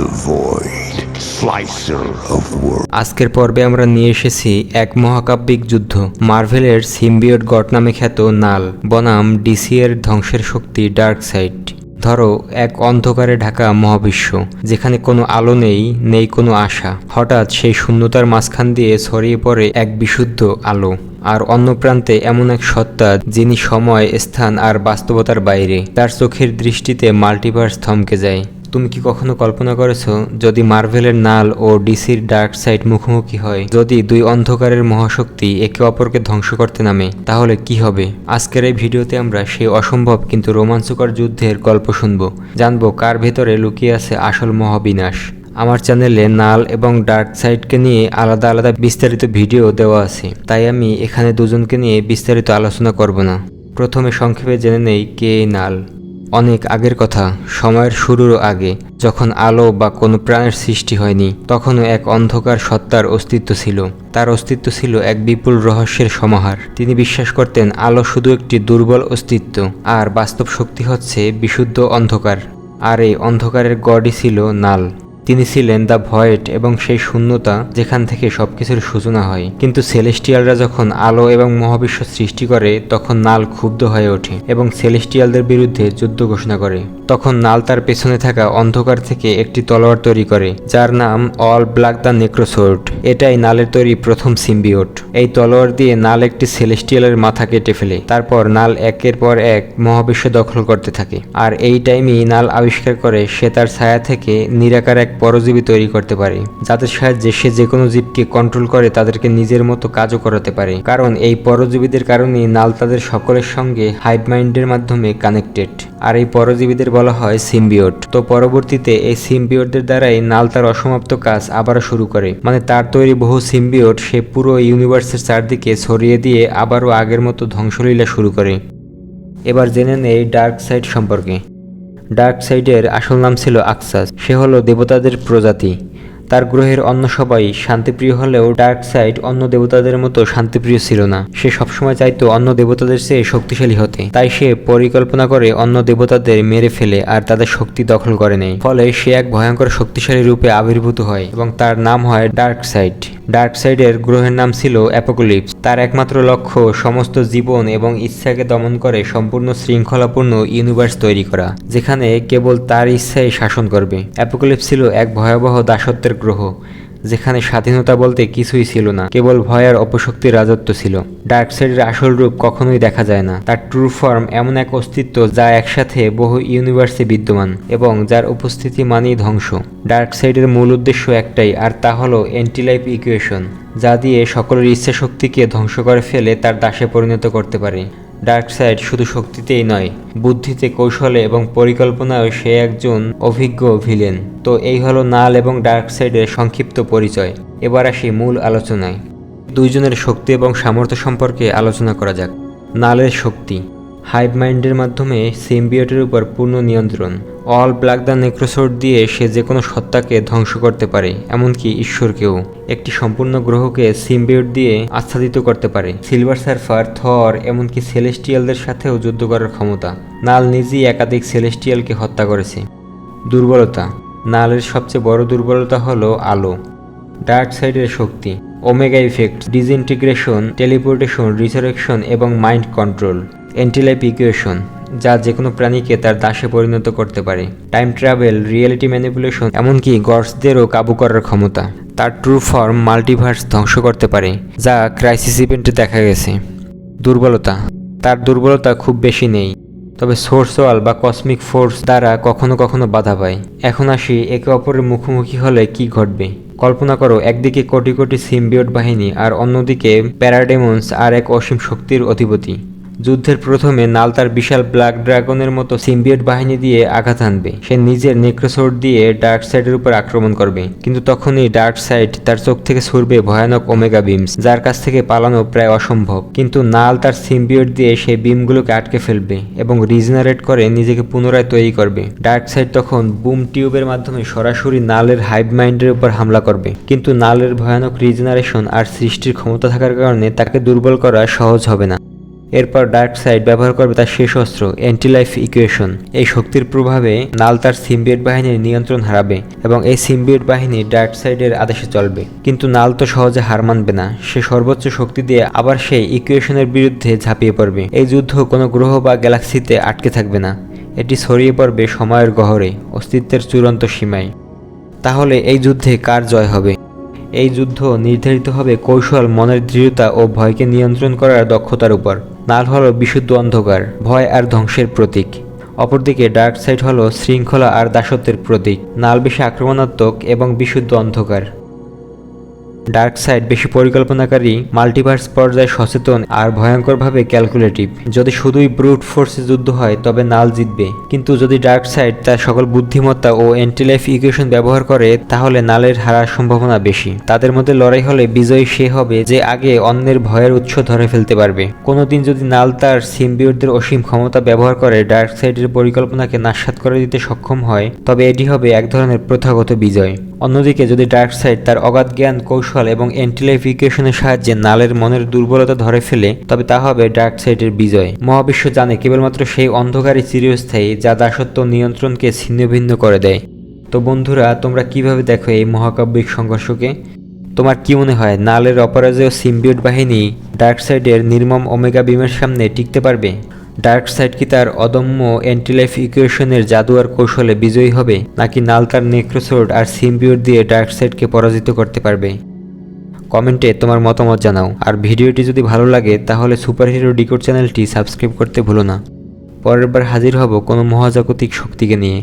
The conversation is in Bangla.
the void, slicer. Of worlds. আজকের পর্বে আমরা নিয়ে এসেছি এক মহাকাব্যিক যুদ্ধ মার্ভেলের সিম্বিয়ট গট নামে খ্যাত নাল বনাম ডিসি এর ধ্বংসের শক্তি ডার্ক সাইড ধরো এক অন্ধকারে ঢাকা মহাবিশ্ব যেখানে কোনো আলো নেই নেই কোনো আশা। হঠাৎ সেই শূন্যতার মাঝখান দিয়ে ছড়িয়ে পড়ে এক বিশুদ্ধ আলো আর অন্য প্রান্তে এমন এক সত্তা যিনি সময় স্থান আর বাস্তবতার বাইরে। তার চোখের দৃষ্টিতে মাল্টিভার্স থমকে যায়। তুমি কি কখনো কল্পনা করেছ যদি মার্ভেলের নাল ও ডিসির ডার্ক সাইড মুখোমুখি হয়, যদি দুই অন্ধকারের মহাশক্তি একে অপরকে ধ্বংস করতে নামে, তাহলে কি হবে? আজকের এই ভিডিওতে আমরা সেই অসম্ভব কিন্তু রোমাঞ্চকর যুদ্ধের গল্প শুনব, জানব কার ভেতরে লুকিয়ে আছে আসল মহাবিনাশ। আমার চ্যানেলে নাল এবং ডার্ক সাইডকে নিয়ে আলাদা আলাদা বিস্তারিত ভিডিও দেওয়া আছে, তাই আমি এখানে দুজনকে নিয়ে বিস্তারিত আলোচনা করব না। প্রথমে সংক্ষেপে জেনে নেই কে নাল। অনেক আগের কথা, সময়ের শুরুরও আগে, যখন আলো বা কোনো প্রাণের সৃষ্টি হয়নি, তখনও এক অন্ধকার সত্তার অস্তিত্ব ছিল। তার অস্তিত্ব ছিল এক বিপুল রহস্যের সমাহার। তিনি বিশ্বাস করতেন আলো শুধু একটি দুর্বল অস্তিত্ব, আর বাস্তব শক্তি হচ্ছে বিশুদ্ধ অন্ধকার। আর এই অন্ধকারের গডই ছিল নাল। তিনি ছিলেন দ্য ভয়েট এবং সেই শূন্যতা যেখান থেকে সবকিছুর সূচনা হয়। কিন্তু সেলেস্টিয়ালরা যখন আলো এবং মহাবিশ্ব সৃষ্টি করে, তখন নাল ক্ষুব্ধ হয়ে ওঠে এবং সেলেস্টিয়ালদের বিরুদ্ধে যুদ্ধ ঘোষণা করে। তখন নাল তার পেছনে থাকা অন্ধকার থেকে একটি তলোয়ার তৈরি করে, যার নাম অল ব্ল্যাক দ্য নেক্রোসোর্ড। এটাই নালের তৈরি প্রথম সিম্বিওট। এই তলোয়ার দিয়ে নাল একটি সেলেস্টিয়ালের মাথা কেটে ফেলে। তারপর নাল একের পর এক মহাবিশ্ব দখল করতে থাকে। আর এই টাইমই নাল আবিষ্কার করে, সে তার ছায়া থেকে নিরাকার এক পরজীবী তৈরি করতে পারে যাদের সাহায্যে সে যে কোনো জীবকে কন্ট্রোল করে, তাদেরকে নিজের মতো কাজও করাতে পারে। কারণ এই পরজীবীদের কারণেই নাল তাদের সকলের সঙ্গে হাইভ মাইন্ডের মাধ্যমে কানেক্টেড আর এই পরজীবীদের বলা হয় সিম্বিওট তো পরবর্তীতে এই সিম্বিওটদের দ্বারাই নাল তার অসমাপ্ত কাজ আবারও শুরু করে। মানে তার তৈরি বহু সিম্বিওট সে পুরো ইউনিভার্সের চারদিকে ছড়িয়ে দিয়ে আবারও আগের মতো ধ্বংসলীলা শুরু করে। এবার জেনে নেই ডার্ক সাইড সম্পর্কে। ডার্ক সাইডের আসল নাম ছিল আকসাস। সে হলো দেবতাদের প্রজাতি। তার গ্রহের অন্য সবাই শান্তিপ্রিয় হলেও ডার্ক সাইড অন্য দেবতাদের মতো শান্তিপ্রিয় ছিল না। সে সবসময় চাইতো অন্য দেবতাদের চেয়ে শক্তিশালী হতে। তাই সে পরিকল্পনা করে অন্য দেবতাদের মেরে ফেলে আর তাদের শক্তি দখল করে নেয়। ফলে সে এক ভয়ঙ্কর শক্তিশালী রূপে আবির্ভূত হয় এবং তার নাম হয় ডার্ক সাইড। ডার্ক সাইডের গ্রহের নাম ছিল অ্যাপোকলিপস। তার একমাত্র লক্ষ্য সমস্ত জীবন এবং ইচ্ছাকে দমন করে সম্পূর্ণ শৃঙ্খলাপূর্ণ ইউনিভার্স তৈরি করা, যেখানে কেবল তার ইচ্ছাই শাসন করবে। অ্যাপোকলিপস ছিল এক ভয়াবহ দাসত্বের গ্রহ। যেখানে স্বাধীনতা বলতে কিছুই ছিল না, কেবল ভয় আর অপশক্তির রাজত্ব ছিল। ডার্ক সাইডের আসল রূপ কখনোই দেখা যায় না। তার ট্রু ফর্ম এমন এক অস্তিত্ব যা একসাথে বহু ইউনিভার্সে বিদ্যমান এবং যার উপস্থিতি মানেই ধ্বংস। ডার্ক সাইডের মূল উদ্দেশ্য একটাই, আর তা হলো অ্যান্টিলাইফ ইকুয়েশন, যা দিয়ে সকলের ইচ্ছা শক্তিকে ধ্বংস করে ফেলে তার দাসে পরিণত করতে পারে। ডার্ক সাইড শুধু শক্তিতেই নয়, বুদ্ধিতে কৌশলে এবং পরিকল্পনায় সে একজন অভিজ্ঞ ভিলেন। তো এই হলো নাল এবং ডার্ক সাইডের সংক্ষিপ্ত পরিচয়। এবার আসি মূল আলোচনায়। দুইজনের শক্তি এবং সামর্থ্য সম্পর্কে আলোচনা করা যাক। নালের শক্তি। হাইভ মাইন্ডের মাধ্যমে সিম্বিয়টের উপর পূর্ণ নিয়ন্ত্রণ, অল ব্ল্যাক দ্য নেক্রোসোর্ড দিয়ে সে যে কোনো সত্তাকে ধ্বংস করতে পারে, এমনকি ঈশ্বরকেও। একটি সম্পূর্ণ গ্রহকে সিম্বিয়ট দিয়ে আচ্ছাদিত করতে পারে। সিলভার সার্ফার, থর, এমনকি সেলেস্টিয়ালদের সাথেও যুদ্ধ করার ক্ষমতা। নাল নিজেই একাধিক সেলেস্টিয়ালকে হত্যা করেছে। দুর্বলতা। নালের সবচেয়ে বড় দুর্বলতা হলো আলো। ডার্ক সাইডের শক্তি। Omega effect, disintegration, teleportation, resurrection এবং মাইন্ড কন্ট্রোল। এন্টিলাইপ ইকুয়েশন, যা যে কোনো প্রাণীকে তার দাসে পরিণত করতে পারে। টাইম ট্রাভেল, রিয়েলিটি ম্যানিপুলেশন, এমনকি গডসদেরও কাবু করার ক্ষমতা। তার ট্রু ফর্ম মাল্টিভার্স ধ্বংস করতে পারে, যা ক্রাইসিস ইভেন্টে দেখা গেছে। দুর্বলতা, তার দুর্বলতা খুব বেশি নেই, তবে সোর্স ওয়াল বা কসমিক ফোর্স দ্বারা কখনো কখনো বাধা পায়। এখন আসি একে অপরের মুখোমুখি হলে কি ঘটবে? কল্পনা করো, একদিকে কোটি কোটি সিম্বিয়ট বাহিনী আর অন্যদিকে প্যারাডেমন্স আর এক অসীম শক্তির অধিপতি। যুদ্ধের প্রথমে নাল তার বিশাল ব্ল্যাক ড্রাগনের মতো সিম্বিয়ট বাহিনী দিয়ে আঘাত আনবে সে নিজের নেক্রোসোর্ড দিয়ে ডার্ক সাইডের উপর আক্রমণ করবে। কিন্তু তখনই ডার্ক সাইড তার চোখ থেকে ছুড়বে ভয়ানক ওমেগা বিমস, যার কাছ থেকে পালানো প্রায় অসম্ভব। কিন্তু নাল তার সিম্বিয়ট দিয়ে সেই বিমগুলোকে আটকে ফেলবে এবং রিজেনারেট করে নিজেকে পুনরায় তৈরি করবে। ডার্ক সাইড তখন বুম টিউবের মাধ্যমে সরাসরি নালের হাইভ মাইন্ডের উপর হামলা করবে। কিন্তু নালের ভয়ানক রিজেনারেশন আর সৃষ্টির ক্ষমতা থাকার কারণে তাকে দুর্বল করা সহজ হবে না। এরপর ডার্ক ব্যবহার করবে তার শেষ অস্ত্র অ্যান্টি লাইফ ইকুয়েশন এই শক্তির প্রভাবে নাল তার সিম্বিয়েট বাহিনীর নিয়ন্ত্রণ হারাবে এবং এই সিম্বিয়েট বাহিনী ডার্ক সাইডের আদেশে চলবে। কিন্তু নাল তো সহজে হার মানবে না, সে সর্বোচ্চ শক্তি দিয়ে আবার সেই ইকুয়েশনের বিরুদ্ধে ঝাঁপিয়ে পড়বে। এই যুদ্ধ কোনো গ্রহ বা গ্যালাক্সিতে আটকে থাকবে না। এটি ছড়িয়ে পড়বে সময়ের গহরে, অস্তিত্বের চূড়ান্ত সীমায়। তাহলে এই যুদ্ধে কার জয় হবে? এই যুদ্ধ নির্ধারিত হবে কৌশল, মনের দৃঢ়তা ও ভয়কে নিয়ন্ত্রণ করার দক্ষতার উপর। নাল হলো বিশুদ্ধ অন্ধকার, ভয় আর ধ্বংসের প্রতীক। অপরদিকে ডার্ক সাইড হলো শৃঙ্খলা আর দাসত্বের প্রতীক। নাল বেশি আক্রমণাত্মক এবং বিশুদ্ধ অন্ধকার। ডার্ক সাইড বেশি পরিকল্পনাকারী, মাল্টিভার্স পর্যায়ে সচেতন আর ভয়ঙ্করভাবে ক্যালকুলেটিভ। যদি শুধুই ব্রুট ফোর্সে যুদ্ধ হয়, তবে নাল জিতবে। কিন্তু যদি ডার্ক সাইড তার সকল বুদ্ধিমত্তা ও অ্যান্টিলাইফ ইকুয়েশন ব্যবহার করে, তাহলে নালের হারার সম্ভাবনা বেশি। তাদের মধ্যে লড়াই হলে বিজয়ী সে হবে যে আগে অন্যের ভয়ের উৎস ধরে ফেলতে পারবে। কোনোদিন যদি নাল তার সিম্বিয়টদের অসীম ক্ষমতা ব্যবহার করে, ডার্ক সাইডের পরিকল্পনাকে নাস্বাত করে দিতে সক্ষম হয়, তবে এটি হবে এক ধরনের প্রথাগত বিজয়। অন্যদিকে যদি ডার্ক সাইড তার অগাধ জ্ঞান, কৌশল এবং অ্যান্টিলাইফিকেশনের সাহায্যে নালের মনের দুর্বলতা ধরে ফেলে, তবে তা হবে ডার্ক সাইডের বিজয়। মহাবিশ্ব জানে কেবলমাত্র সেই অন্ধকারই চিরস্থায়ী যা দাসত্ব নিয়ন্ত্রণকে ছিন্নভিন্ন করে দেয়। তো বন্ধুরা, তোমরা কীভাবে দেখো এই মহাকাব্যিক সংঘর্ষকে? তোমার কি মনে হয়, নালের অপরাজয় সিম্বিয়ট বাহিনী ডার্ক সাইডের নির্মম ওমেগা বিমের সামনে টিকতে পারবে? ডার্ক সাইড কি তার অদম্য অ্যান্টিলাইফ ইকুয়েশনের জাদুয়ার কৌশলে বিজয়ী হবে, নাকি নাল তার নেক্রোসোর্ড আর সিম্বিওর দিয়ে ডার্ক সাইডকে পরাজিত করতে পারবে? কমেন্টে তোমার মতামত জানাও, আর ভিডিওটি যদি ভালো লাগে, তাহলে সুপারহিরো ডিকোর চ্যানেলটি সাবস্ক্রাইব করতে ভুলো না। পরের বার হাজির হব কোনো মহাজাগতিক শক্তিকে নিয়ে।